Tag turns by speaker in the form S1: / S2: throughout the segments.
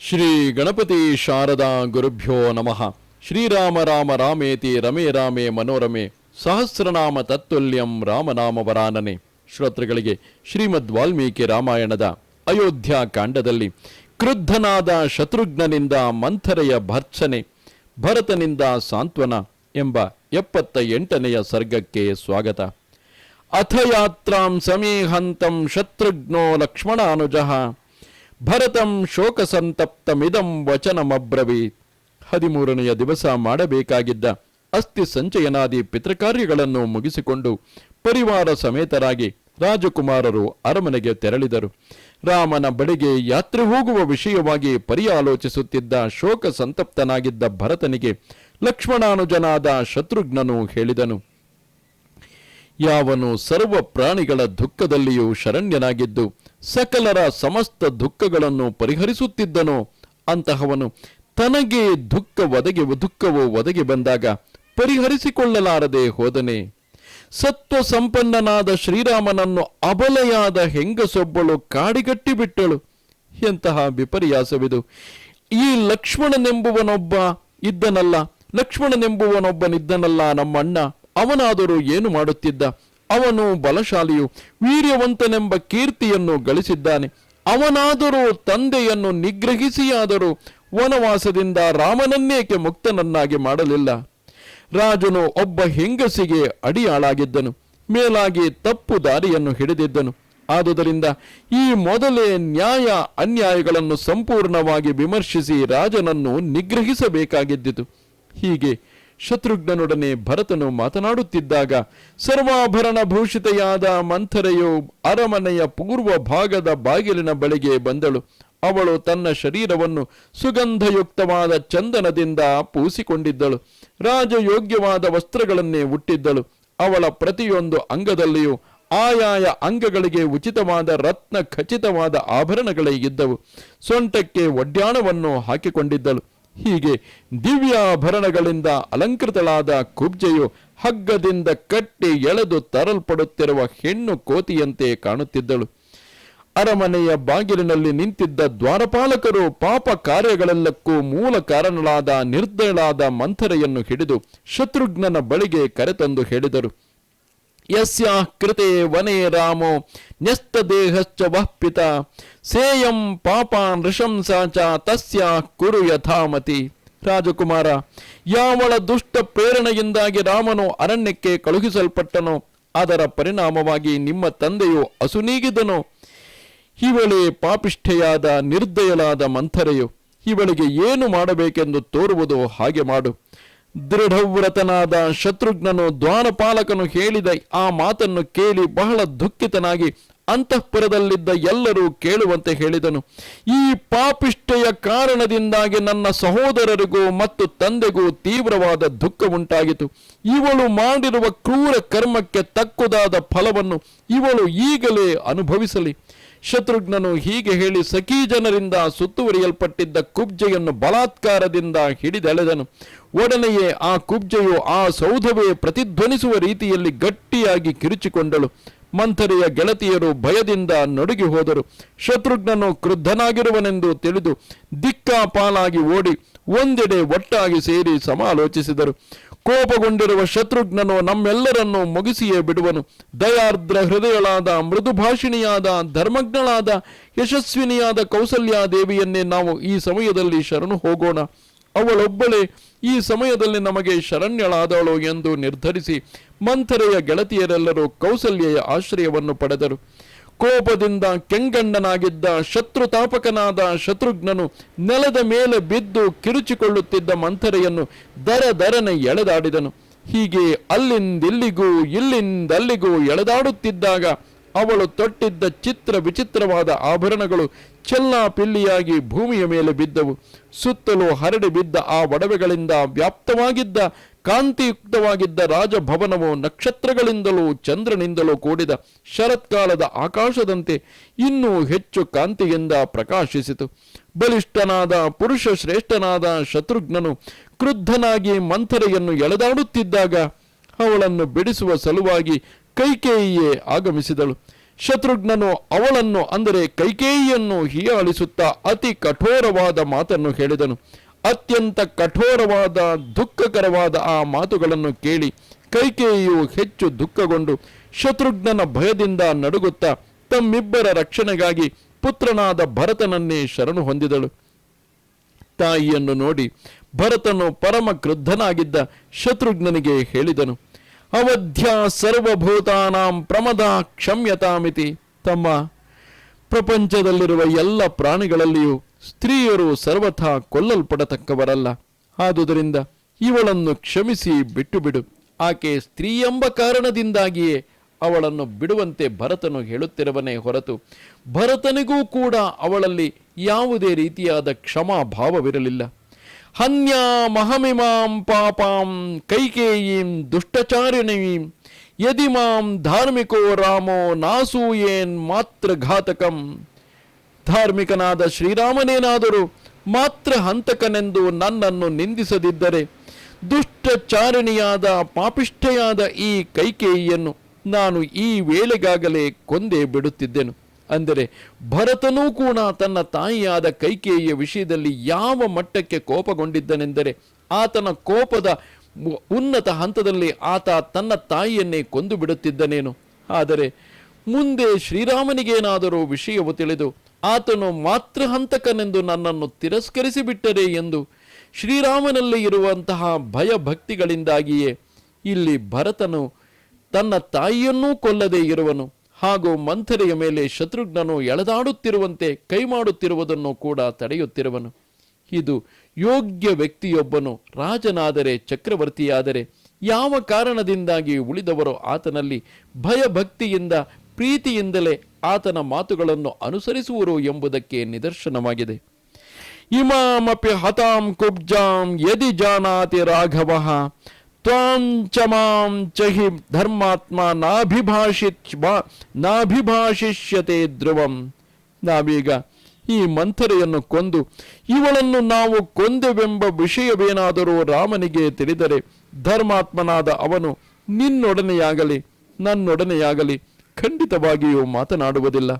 S1: ಶ್ರೀ ಗಣಪತಿ ಶಾರದಾ ಗುರುಭ್ಯೋ ನಮಃ. ಶ್ರೀರಾಮ ರಾಮ ರಾಮೇತಿ ರಮೇ ರಾಮೇ ಮನೋರಮೆ ಸಹಸ್ರನಾಮ ತತ್ತುಲ್ಯಂ ರಾಮನಾಮ ವರಾನನೆ ಶ್ರೋತೃಗಳಿಗೆ ಶ್ರೀಮದ್ ವಾಲ್ಮೀಕಿ ರಾಮಾಯಣದ ಅಯೋಧ್ಯ ಕಾಂಡದಲ್ಲಿ ಕ್ರುದ್ಧನಾದ ಶತ್ರುಘ್ನನಿಂದ ಮಂಥರೆಯ ಭರ್ಚನೆ ಭರತನಿಂದ ಸಾಂತ್ವನ ಎಂಬ ಎಪ್ಪತ್ತ ಎಂಟನೆಯ ಸರ್ಗಕ್ಕೆ ಸ್ವಾಗತ. ಅಥ ಯಾತ್ರಾಂ ಸಮೀಹಂತಂ ಶತ್ರುಘ್ನೋ ಲಕ್ಷ್ಮಣಾನುಜಃ. ಭರತಂ ಶೋಕಸಂತಪ್ತಮಿದಂ ವಚನಮಬ್ರವೀತ್ ಹದಿಮೂರನೆಯ ದಿವಸ ಮಾಡಬೇಕಾಗಿದ್ದ ಅಸ್ಥಿ ಸಂಚಯನಾದಿ ಪಿತೃಕಾರ್ಯಗಳನ್ನು ಮುಗಿಸಿಕೊಂಡು ಪರಿವಾರ ಸಮೇತರಾಗಿ ರಾಜಕುಮಾರರು ಅರಮನೆಗೆ ತೆರಳಿದರು. ರಾಮನ ಬಳಿಗೆ ಯಾತ್ರೆ ಹೋಗುವ ವಿಷಯವಾಗಿ ಪರಿಯಾಲೋಚಿಸುತ್ತಿದ್ದ ಶೋಕ ಸಂತಪ್ತನಾಗಿದ್ದ ಭರತನಿಗೆ ಲಕ್ಷ್ಮಣಾನುಜನಾದ ಶತ್ರುಘ್ನನು ಹೇಳಿದನು, ಯಾವನು ಸರ್ವ ಪ್ರಾಣಿಗಳ ದುಃಖದಲ್ಲಿಯೂ ಶರಣ್ಯನಾಗಿದ್ದು ಸಕಲರ ಸಮಸ್ತ ದುಃಖಗಳನ್ನು ಪರಿಹರಿಸುತ್ತಿದ್ದನೋ. ಅಂತಹವನು ತನಗೆ ದುಃಖ ಒದಗಿ ದುಃಖವು ಒದಗಿ ಬಂದಾಗ ಪರಿಹರಿಸಿಕೊಳ್ಳಲಾರದೆ ಹೋದನೆ. ಸತ್ವ ಸಂಪನ್ನನಾದ ಶ್ರೀರಾಮನನ್ನು ಅಬಲೆಯಾದ ಹೆಂಗಸೊಬ್ಬಳು ಕಾಡಿಗಟ್ಟಿಬಿಟ್ಟಳು. ಎಂತಹ ವಿಪರ್ಯಾಸವಿದು. ಈ ಲಕ್ಷ್ಮಣನೆಂಬುವನೊಬ್ಬ ಇದ್ದನಲ್ಲ, ಲಕ್ಷ್ಮಣನೆಂಬುವನೊಬ್ಬನಿದ್ದನಲ್ಲ ನಮ್ಮಣ್ಣ. ಅವನಾದರೂ ಏನು ಮಾಡುತ್ತಿದ್ದ? ಅವನು ಬಲಶಾಲಿಯು ವೀರ್ಯವಂತನೆಂಬ ಕೀರ್ತಿಯನ್ನು ಗಳಿಸಿದ್ದಾನೆ. ಅವನಾದರೂ ತಂದೆಯನ್ನು ನಿಗ್ರಹಿಸಿಯಾದರೂ ವನವಾಸದಿಂದ ರಾಮನನ್ನೇಕೆ ಮುಕ್ತನನ್ನಾಗಿ ಮಾಡಲಿಲ್ಲ. ರಾಜನು ಒಬ್ಬ ಹೆಂಗಸಿಗೆ ಅಡಿಯಾಳಾಗಿದ್ದನು. ಮೇಲಾಗಿ ತಪ್ಪು ದಾರಿಯನ್ನು ಹಿಡಿದಿದ್ದನು. ಆದುದರಿಂದ ಈ ಮೊದಲೇ ನ್ಯಾಯ ಅನ್ಯಾಯಗಳನ್ನು ಸಂಪೂರ್ಣವಾಗಿ ವಿಮರ್ಶಿಸಿ ರಾಜನನ್ನು ನಿಗ್ರಹಿಸಬೇಕಾಗಿದ್ದಿತು. ಹೀಗೆ ಶತ್ರುಘ್ನನೊಡನೆ ಭರತನು ಮಾತನಾಡುತ್ತಿದ್ದಾಗ ಸರ್ವಾಭರಣ ಭೂಷಿತೆಯಾದ ಮಂಥರೆಯು ಅರಮನೆಯ ಪೂರ್ವ ಭಾಗದ ಬಾಗಿಲಿನ ಬಳಿಗೆ ಬಂದಳು. ಅವಳು ತನ್ನ ಶರೀರವನ್ನು ಸುಗಂಧಯುಕ್ತವಾದ ಚಂದನದಿಂದ ಪೂಸಿಕೊಂಡಿದ್ದಳು. ರಾಜಯೋಗ್ಯವಾದ ವಸ್ತ್ರಗಳನ್ನೇ ಹುಟ್ಟಿದ್ದಳು ಅವಳ ಪ್ರತಿಯೊಂದು ಅಂಗದಲ್ಲಿಯೂ ಆಯಾಯ ಅಂಗಗಳಿಗೆ ಉಚಿತವಾದ ರತ್ನ ಖಚಿತವಾದ ಆಭರಣಗಳೇ ಇದ್ದವು. ಸೊಂಟಕ್ಕೆ ಒಡ್ಯಾಣವನ್ನು ಹಾಕಿಕೊಂಡಿದ್ದಳು. ಹೀಗೆ ದಿವ್ಯಾಭರಣಗಳಿಂದ ಅಲಂಕೃತಳಾದ ಕುಬ್ಜೆಯು ಹಗ್ಗದಿಂದ ಕಟ್ಟಿ ಎಳೆದು ತರಲ್ಪಡುತ್ತಿರುವ ಹೆಣ್ಣು ಕೋತಿಯಂತೆ ಕಾಣುತ್ತಿದ್ದಳು. ಅರಮನೆಯ ಬಾಗಿಲಿನಲ್ಲಿ ನಿಂತಿದ್ದ ದ್ವಾರಪಾಲಕರು ಪಾಪ ಕಾರ್ಯಗಳೆಲ್ಲಕ್ಕೂ ಮೂಲ ಕಾರಣಳಾದ ನಿರ್ದಯಳಾದ ಮಂಥರೆಯನ್ನು ಹಿಡಿದು ಶತ್ರುಘ್ನನ ಬಳಿಗೆ ಕರೆತಂದು ಹೇಳಿದರು. ಯಸ್ಯಾ ಕೃತೆ ವನೇ ರಾಮೋ ನ್ಯಸ್ತ ದೇಹಶ್ಚ ವಹ್ಪಿತ ಸೇಯಂ ಪಾಪಾನ್ ನೃಶಂಸಾ ಚ ತಸ್ಯ ಕುರು ಯಥಾಮತಿ ರಾಜಕುಮಾರ ಯಾವಳ ದುಷ್ಟ ಪ್ರೇರಣೆಯಿಂದಾಗಿ ರಾಮನು ಅರಣ್ಯಕ್ಕೆ ಕಳುಹಿಸಲ್ಪಟ್ಟನು, ಅದರ ಪರಿಣಾಮವಾಗಿ ನಿಮ್ಮ ತಂದೆಯು ಅಸುನೀಗಿದನು. ಇವಳೆ ಪಾಪಿಷ್ಠೆಯಾದ ನಿರ್ದಯಲಾದ ಮಂಥರೆಯು, ಇವಳಿಗೆ ಏನು ಮಾಡಬೇಕೆಂದು ತೋರುವುದು ಹಾಗೆ ಮಾಡು. ದೃಢವ್ರತನಾದ ಶತ್ರುಘ್ನನು ದ್ವಾರಪಾಲಕನು ಹೇಳಿದ ಆ ಮಾತನ್ನು ಕೇಳಿ ಬಹಳ ದುಃಖಿತನಾಗಿ ಅಂತಃಪುರದಲ್ಲಿದ್ದ ಎಲ್ಲರೂ ಕೇಳುವಂತೆ ಹೇಳಿದನು. ಈ ಪಾಪಿಷ್ಠೆಯ ಕಾರಣದಿಂದಾಗಿ ನನ್ನ ಸಹೋದರರಿಗೂ ಮತ್ತು ತಂದೆಗೂ ತೀವ್ರವಾದ ದುಃಖ ಉಂಟಾಗಿತು ಇವಳು ಮಾಡಿರುವ ಕ್ರೂರ ಕರ್ಮಕ್ಕೆ ತಕ್ಕುದಾದ ಫಲವನ್ನು ಇವಳು ಈಗಲೇ ಅನುಭವಿಸಲಿ. ಶತ್ರುಘ್ನನು ಹೀಗೆ ಹೇಳಿ ಸಖೀ ಜನರಿಂದ ಸುತ್ತುವರಿಯಲ್ಪಟ್ಟಿದ್ದ ಕುಬ್ಜೆಯನ್ನು ಬಲಾತ್ಕಾರದಿಂದ ಹಿಡಿದೆಳೆದನು. ಒಡನೆಯೇ ಆ ಕುಬ್ಜೆಯು ಆ ಸೌಧವೇ ಪ್ರತಿಧ್ವನಿಸುವ ರೀತಿಯಲ್ಲಿ ಗಟ್ಟಿಯಾಗಿ ಕಿರುಚಿಕೊಂಡಳು. ಮಂಥರಿಯ ಗೆಳತಿಯರು ಭಯದಿಂದ ನಡುಗಿ ಹೋದರು. ಶತ್ರುಘ್ನನು ಕ್ರುದ್ಧನಾಗಿರುವನೆಂದು ತಿಳಿದು ದಿಕ್ಕಾಪಾಲಾಗಿ ಓಡಿ ಒಂದೆಡೆ ಒಟ್ಟಾಗಿ ಸೇರಿ ಸಮಾಲೋಚಿಸಿದರು. ಕೋಪಗೊಂಡಿರುವ ಶತ್ರುಘ್ನನು ನಮ್ಮೆಲ್ಲರನ್ನು ಮುಗಿಸಿಯೇ ಬಿಡುವನು. ದಯಾರ್ದ್ರ ಹೃದಯಳಾದ ಮೃದುಭಾಷಿಣಿಯಾದ ಧರ್ಮಜ್ಞಳಾದ ಯಶಸ್ವಿನಿಯಾದ ಕೌಸಲ್ಯಾದೇವಿಯನ್ನೇ ನಾವು ಈ ಸಮಯದಲ್ಲಿ ಶರಣು ಹೋಗೋಣ. ಅವಳೊಬ್ಬಳೇ ಈ ಸಮಯದಲ್ಲಿ ನಮಗೆ ಶರಣ್ಯಳಾದವಳು ಎಂದು ನಿರ್ಧರಿಸಿ ಮಂಥರೆಯ ಗೆಳತಿಯರೆಲ್ಲರೂ ಕೌಸಲ್ಯೆಯ ಆಶ್ರಯವನ್ನು ಪಡೆದರು. ಕೋಪದಿಂದ ಕೆಂಗಣ್ಣನಾಗಿದ್ದ ಶತ್ರುತಾಪಕನಾದ ಶತ್ರುಘ್ನನು ನೆಲದ ಮೇಲೆ ಬಿದ್ದು ಕಿರುಚಿಕೊಳ್ಳುತ್ತಿದ್ದ ಮಂಥರೆಯನ್ನು ದರ ದರನೆ ಎಳೆದಾಡಿದನು. ಹೀಗೆ ಅಲ್ಲಿಂದಿಲ್ಲಿಗೂ ಇಲ್ಲಿಂದಲ್ಲಿಗೂ ಎಳೆದಾಡುತ್ತಿದ್ದಾಗ ಅವಳು ತೊಟ್ಟಿದ್ದ ಚಿತ್ರ ವಿಚಿತ್ರವಾದ ಆಭರಣಗಳು ಚೆಲ್ಲಾಪಿಲ್ಲಿಯಾಗಿ ಭೂಮಿಯ ಮೇಲೆ ಬಿದ್ದವು. ಸುತ್ತಲೂ ಹರಡಿ ಬಿದ್ದ ಆ ಒಡವೆಗಳಿಂದ ವ್ಯಾಪ್ತವಾಗಿದ್ದ ಕಾಂತಿಯುಕ್ತವಾಗಿದ್ದ ರಾಜಭವನವು ನಕ್ಷತ್ರಗಳಿಂದಲೂ ಚಂದ್ರನಿಂದಲೂ ಕೂಡಿದ ಶರತ್ಕಾಲದ ಆಕಾಶದಂತೆ ಇನ್ನೂ ಹೆಚ್ಚು ಕಾಂತಿಯಿಂದ ಪ್ರಕಾಶಿಸಿತು. ಬಲಿಷ್ಠನಾದ ಪುರುಷ ಶ್ರೇಷ್ಠನಾದ ಶತ್ರುಘ್ನನು ಕ್ರುದ್ಧನಾಗಿ ಮಂಥರೆಯನ್ನು ಎಳೆದಾಡುತ್ತಿದ್ದಾಗ ಅವಳನ್ನು ಬಿಡಿಸುವ ಸಲುವಾಗಿ ಕೈಕೇಯಿಯೇ ಆಗಮಿಸಿದಳು. ಶತ್ರುಘ್ನನು ಅವಳನ್ನು ಅಂದರೆ ಕೈಕೇಯಿಯನ್ನು ಹೀಯಾಳಿಸುತ್ತಾ ಅತಿ ಕಠೋರವಾದ ಮಾತನ್ನು ಹೇಳಿದನು. ಅತ್ಯಂತ ಕಠೋರವಾದ, ದುಃಖಕರವಾದ ಆ ಮಾತುಗಳನ್ನು ಕೇಳಿ ಕೈಕೇಯಿಯು ಹೆಚ್ಚು ದುಃಖಗೊಂಡು ಶತ್ರುಘ್ನನ ಭಯದಿಂದ ನಡುಗುತ್ತಾ ತಮ್ಮಿಬ್ಬರ ರಕ್ಷಣೆಗಾಗಿ ಪುತ್ರನಾದ ಭರತನನ್ನೇ ಶರಣು ಹೊಂದಿದಳು. ತಾಯಿಯನ್ನು ನೋಡಿ ಭರತನು ಪರಮ ಕ್ರುದ್ಧನಾಗಿದ್ದ ಶತ್ರುಘ್ನನಿಗೆ ಹೇಳಿದನು, ಅವಧ್ಯ ಸರ್ವಭೂತಾನಾಂ ಪ್ರಮದ ಕ್ಷಮ್ಯತಾಮಿತಿ. ತಮ್ಮ ಪ್ರಪಂಚದಲ್ಲಿರುವ ಎಲ್ಲ ಪ್ರಾಣಿಗಳಲ್ಲಿಯೂ ಸ್ತ್ರೀಯರು ಸರ್ವಥಾ ಕೊಲ್ಲಲ್ಪಡತಕ್ಕವರಲ್ಲ. ಆದುದರಿಂದ ಇವಳನ್ನು ಕ್ಷಮಿಸಿ ಬಿಟ್ಟು ಬಿಡು ಆಕೆ ಸ್ತ್ರೀ ಎಂಬ ಕಾರಣದಿಂದಾಗಿಯೇ ಅವಳನ್ನು ಬಿಡುವಂತೆ ಭರತನು ಹೇಳುತ್ತಿರುವನೇ ಹೊರತು ಭರತನಿಗೂ ಕೂಡ ಅವಳಲ್ಲಿ ಯಾವುದೇ ರೀತಿಯಾದ ಕ್ಷಮಾ ಭಾವವಿರಲಿಲ್ಲ ಹನ್ಯಾಮಹಮಿಮಾಂ ಪಾಪಾಂ ಕೈಕೇಯೀಂ ದುಷ್ಟಚಾರಿಣೀಂ ಯದಿ ಮಾಂ ಧಾರ್ಮಿಕೋ ರಾಮೋ ನಾಸೂಯೇನ್ ಮಾತ್ರ ಘಾತಕಂ ಧಾರ್ಮಿಕನಾದ ಶ್ರೀರಾಮನೇನಾದರೂ ಮಾತ್ರ ಹಂತಕನೆಂದು ನನ್ನನ್ನು ನಿಂದಿಸದಿದ್ದರೆ ದುಷ್ಟಚಾರಿಣಿಯಾದ ಪಾಪಿಷ್ಠೆಯಾದ ಈ ಕೈಕೇಯಿಯನ್ನು ನಾನು ಈ ವೇಳೆಗಾಗಲೇ ಕೊಂದೇ ಬಿಡುತ್ತಿದ್ದೆನು. ಅಂದರೆ ಭರತನೂ ಕೂಡ ತನ್ನ ತಾಯಿಯಾದ ಕೈಕೇಯಿಯ ವಿಷಯದಲ್ಲಿ ಯಾವ ಮಟ್ಟಕ್ಕೆ ಕೋಪಗೊಂಡಿದ್ದನೆಂದರೆ ಆತನ ಕೋಪದ ಉನ್ನತ ಹಂತದಲ್ಲಿ ಆತ ತನ್ನ ತಾಯಿಯನ್ನೇ ಕೊಂದು ಬಿಡುತ್ತಿದ್ದನೇನು. ಆದರೆ ಮುಂದೆ ಶ್ರೀರಾಮನಿಗೇನಾದರೂ ವಿಷಯವು ತಿಳಿದು ಆತನು ಮಾತೃ ಹಂತಕನೆಂದು ನನ್ನನ್ನು ತಿರಸ್ಕರಿಸಿಬಿಟ್ಟರೆ ಎಂದು ಶ್ರೀರಾಮನಲ್ಲಿ ಇರುವಂತಹ ಭಯಭಕ್ತಿಗಳಿಂದಾಗಿಯೇ ಇಲ್ಲಿ ಭರತನು ತನ್ನ ತಾಯಿಯನ್ನೂ ಕೊಲ್ಲದೆ ಇರುವನು ಹಾಗೂ ಮಂಥರೆಯ ಮೇಲೆ ಶತ್ರುಘ್ನನು ಎಳೆದಾಡುತ್ತಿರುವಂತೆ ಕೈ ಮಾಡುತ್ತಿರುವುದನ್ನು ಕೂಡ ತಡೆಯುತ್ತಿರುವನು. ಇದು ಯೋಗ್ಯ ವ್ಯಕ್ತಿಯೊಬ್ಬನು ರಾಜನಾದರೆ ಚಕ್ರವರ್ತಿಯಾದರೆ ಯಾವ ಕಾರಣದಿಂದಾಗಿ ಉಳಿದವರು ಆತನಲ್ಲಿ ಭಯಭಕ್ತಿಯಿಂದ, ಪ್ರೀತಿಯಿಂದಲೇ ಆತನ ಮಾತುಗಳನ್ನು ಅನುಸರಿಸುವರು ಎಂಬುದಕ್ಕೆ ನಿದರ್ಶನವಾಗಿದೆ. ಇಮಾಮಪಿ ಹತಾಂ ಕುಬ್ಜಾಂ ಯದಿ ಜಾನಾತಿ ರಾಘವ ತ್ವಾಂಚಮಾಂ ಚಹಿ ಧರ್ಮಾತ್ಮ ನಾಭಿಭಾಷಿತ್ ನಾಭಿಭಾಷಿಷ್ಯತೆ ಧ್ರುವಂ. ನಾವೀಗ ಈ ಮಂಥರೆಯನ್ನು ಕೊಂದು, ಇವಳನ್ನು ನಾವು ಕೊಂದೆವೆಂಬ ವಿಷಯವೇನಾದರೂ ರಾಮನಿಗೆ ತಿಳಿದರೆ ಧರ್ಮಾತ್ಮನಾದ ಅವನು ನಿನ್ನೊಡನೆಯಾಗಲಿ, ನನ್ನೊಡನೆಯಾಗಲಿ ಖಂಡಿತವಾಗಿಯೂ ಮಾತನಾಡುವುದಿಲ್ಲ.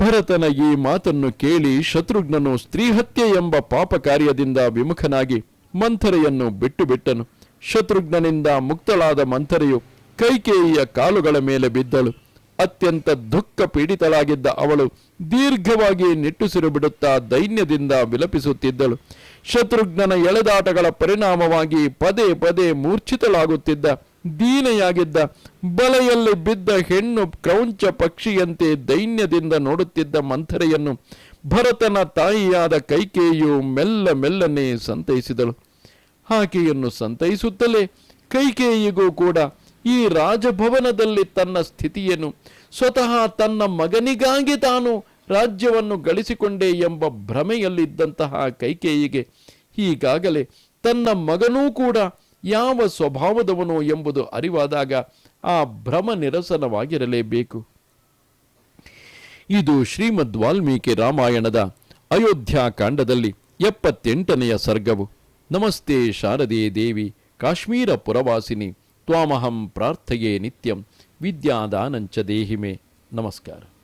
S1: ಭರತನ ಈ ಮಾತನ್ನು ಕೇಳಿ ಶತ್ರುಘ್ನನು ಸ್ತ್ರೀಹತ್ಯೆ ಎಂಬ ಪಾಪ ಕಾರ್ಯದಿಂದ ವಿಮುಖನಾಗಿ ಮಂಥರೆಯನ್ನು ಬಿಟ್ಟು ಬಿಟ್ಟನು ಶತ್ರುಘ್ನನಿಂದ ಮುಕ್ತಳಾದ ಮಂಥರೆಯು ಕೈಕೇಯಿಯ ಕಾಲುಗಳ ಮೇಲೆ ಬಿದ್ದಳು. ಅತ್ಯಂತ ದುಃಖ ಪೀಡಿತಳಾಗಿದ್ದ ಅವಳು ದೀರ್ಘವಾಗಿ ನಿಟ್ಟುಸಿರು ಬಿಡುತ್ತಾ ದೈನ್ಯದಿಂದ ವಿಲಪಿಸುತ್ತಿದ್ದಳು. ಶತ್ರುಘ್ನನ ಎಳೆದಾಟಗಳ ಪರಿಣಾಮವಾಗಿ ಪದೇ ಪದೇ ಮೂರ್ಛಿತಳಾಗುತ್ತಿದ್ದ ದೀನೆಯಾಗಿದ್ದ, ಬಲೆಯಲ್ಲಿ ಬಿದ್ದ ಹೆಣ್ಣು ಕ್ರೌಂಚ ಪಕ್ಷಿಯಂತೆ ದೈನ್ಯದಿಂದ ನೋಡುತ್ತಿದ್ದ ಮಂಥರೆಯನ್ನು ಭರತನ ತಾಯಿಯಾದ ಕೈಕೇಯಿಯು ಮೆಲ್ಲ ಮೆಲ್ಲನೆ ಸಂತೈಸಿದಳು. ಆಕೆಯನ್ನು ಸಂತೈಸುತ್ತಲೇ ಕೈಕೇಯಿಗೂ ಕೂಡ ಈ ರಾಜಭವನದಲ್ಲಿ ತನ್ನ ಸ್ಥಿತಿಯನ್ನು ಸ್ವತಃ ತನ್ನ ಮಗನಿಗಾಗಿ ತಾನು ರಾಜ್ಯವನ್ನು ಗಳಿಸಿಕೊಂಡೆ ಎಂಬ ಭ್ರಮೆಯಲ್ಲಿದ್ದಂತಹ ಕೈಕೇಯಿಗೆ ಈಗಾಗಲೇ ತನ್ನ ಮಗನೂ ಕೂಡ ಯಾವ ಸ್ವಭಾವದವನು ಎಂಬುದು ಅರಿವಾದಾಗ ಆ ಭ್ರಮ ನಿರಸನವಾಗಿರಲೇಬೇಕು ಇದು ಶ್ರೀಮದ್ ವಾಲ್ಮೀಕಿ ರಾಮಾಯಣದ ಅಯೋಧ್ಯಾಕಾಂಡದಲ್ಲಿ ಎಪ್ಪತ್ತೆಂಟನೆಯ ಸರ್ಗವು. ನಮಸ್ತೆ ಶಾರದೆ ದೇವಿ, ಕಾಶ್ಮೀರ ಪುರವಾಸಿನಿ, ತ್ವಾಮಹಂ ಪ್ರಾರ್ಥಯೇ ನಿತ್ಯಂ, ವಿದ್ಯಾದಾನಂಚ ದೇಹಿಮೆ. ನಮಸ್ಕಾರ.